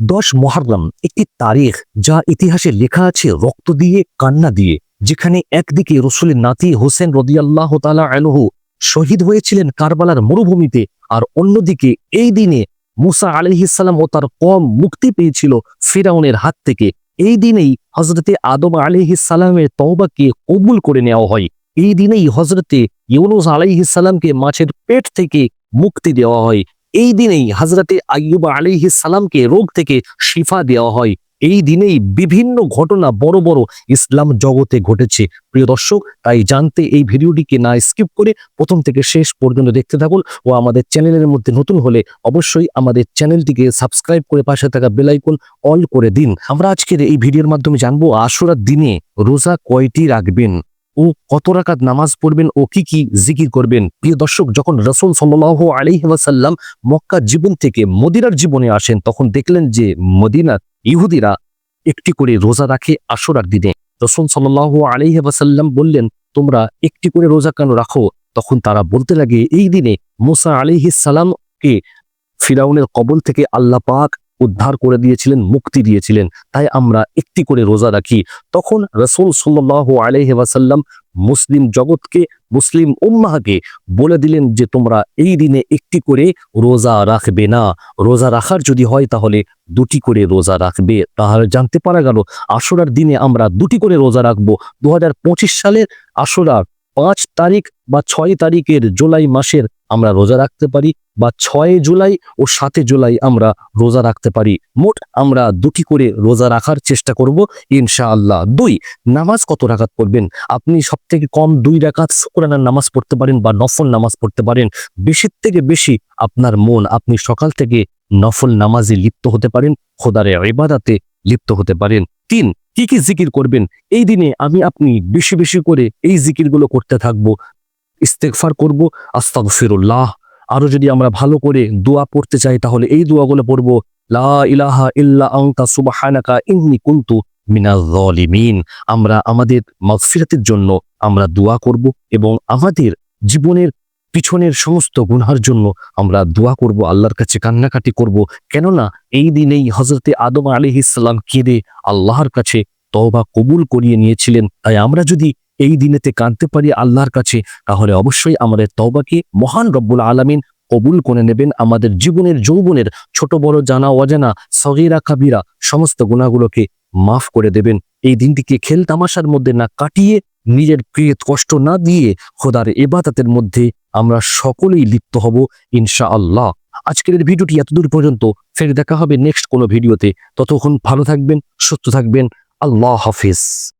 দশ মহারম, একটি তারিখ যা ইতিহাসে লেখা আছে রক্ত দিয়ে, কান্না দিয়ে, যেখানে একদিকে রসুলের নাতি হোসেন রদিয়াল্লাহ তালা আলহু শহীদ হয়েছিলেন কারবালার মরুভূমিতে আর অন্যদিকে এই দিনে মুসা আলিহিসাল্লাম ও তার কম মুক্তি পেয়েছিল ফিরাউনের হাত থেকে। এই দিনেই হজরতে আদম আলিহিসাল্লামের তওবাকে কবুল করে নেওয়া হয়। এই দিনেই হজরতে ইউনুস আলাইহিসাল্লামকে মাছের পেট থেকে মুক্তি দেওয়া হয়। এই দিনেই হজরতে আইয়ুব আলিহিসাল্লামকে রোগ থেকে শিফা দেওয়া হয়। এই দিনেই বিভিন্ন ঘটনা বড় বড় ইসলাম জগতে ঘটেছে। প্রিয় দর্শক, তাই জানতে এই ভিডিওটিকে না স্কিপ করে প্রথম থেকে শেষ পর্যন্ত দেখতে থাকুন ও আমাদের চ্যানেলের মধ্যে নতুন হলে অবশ্যই আমাদের চ্যানেলটিকে সাবস্ক্রাইব করে পাশে থাকা বেলাইকন অল করে দিন। আমরা আজকের এই ভিডিওর মাধ্যমে জানব আশুরার দিনে রোজা কয়টি রাখবেন? ও কত রাকাত নামাজ পড়বেন, ও কি কি জিকির করবেন? প্রিয় দর্শক, যখন রসুল সাল্লাহ আলাইহি ওয়াসাল্লাম মক্কা জীবন থেকে মদিনার জীবনে আসেন, তখন দেখলেন যে মদিনার ইহুদিরা একটি করে রোজা রাখে আশুরার দিনে। রসুল সাল্লাহ আলাইহি ওয়াসাল্লাম বললেন, তোমরা একটি করে রোজা কেন রাখো? তখন তারা বলতে লাগে, এই দিনে মোসা আলিহিস ফিরাউনের কবল থেকে আল্লাহ পাক উদ্ধার করে দিয়েছিলেন, মুক্তি দিয়েছিলেন। তাই আমরা একটি করে রোজা রাখি। তখন রসুল সাল্লাহ আলহি ওয়াসাল্লাম মুসলিম জগৎকে, মুসলিম উম্মাহকে বলে দিলেন যে, তোমরা এই দিনে একটি করে রোজা রাখবে না। রোজা রাখার যদি হয় তাহলে দুটি করে রোজা রাখবে। তাহলে জানতে পারা গেল আশুরার দিনে আমরা দুটি করে রোজা রাখব। দু হাজার পঁচিশ সালের আশুরার পাঁচ তারিখ বা ছয় তারিখের জুলাই মাসের আমরা রোজা রাখতে পারি বা ছয় জুলাই ও সাতে জুলাই আমরা রোজা রাখতে পারি। মোট আমরা দুটি করে রোজা রাখার চেষ্টা করব ইনশাআল্লাহ। দুই, নামাজ কত রাকাত পড়বেন? আপনি সব থেকে কম দুই রাকাত শুকরানার নামাজ পড়তে পারেন বা নফল নামাজ পড়তে পারেন। বেশির থেকে বেশি আপনার মন, আপনি সকাল থেকে নফল নামাজে লিপ্ত হতে পারেন, খোদারে ইবাদাতে লিপ্ত হতে পারেন। তিন কি কি জিকির করবেন? এই দিনে আমি আপনি বেশি বেশি করে এই জিকিরগুলো করতে থাকব। ইস্তেগফার করব, আস্তাগফিরুল্লাহ। আরও যদি আমরা ভালো করে দোয়া পড়তে চাই, তাহলে এই দোয়াগুলো পড়ব, লা ইলাহা ইল্লা আনতা সুবহানাকা ইন্নী কুনতু মিনাজ জালিমিন আমরা আমাদের মাগফিরাতের জন্য আমরা দোয়া করব এবং আমাদের জীবনের পিছনের সমস্ত গুনহার জন্য আমরা দোয়া করব, আল্লাহর কাছে কান্নাকাটি করব। কেননা এই দিনেই হজরতে আদম আলী ইসলাম কেঁদে আল্লাহর কাছে তওবা কবুল করিয়ে নিয়েছিলেন। তাই আমরা যদি এই দিনেতে কাঁদতে পারি আল্লাহর কাছে, তাহলে অবশ্যই আমাদের তওবাকে মহান রব্বুল আলামিন কবুল করে নেবেন। আমাদের জীবনের যৌবনের ছোট, বড়, জানা, অজানা, সগিরা, কাবিরা সমস্ত গুণাগুলোকে মাফ করে দেবেন। এই দিনটিকে খেল তামাশার মধ্যে না কাটিয়ে নিজের প্রিয় কষ্ট না দিয়ে খোদার এবাদাতের মধ্যে আমরা সকলেই লিপ্ত হব ইনশা আল্লাহ আজকের ভিডিওটি এতদূর পর্যন্ত, ফের দেখা হবে নেক্সট কোনো ভিডিওতে। ততক্ষণ ভালো থাকবেন, সুস্থ থাকবেন। আল্লাহ হাফিজ।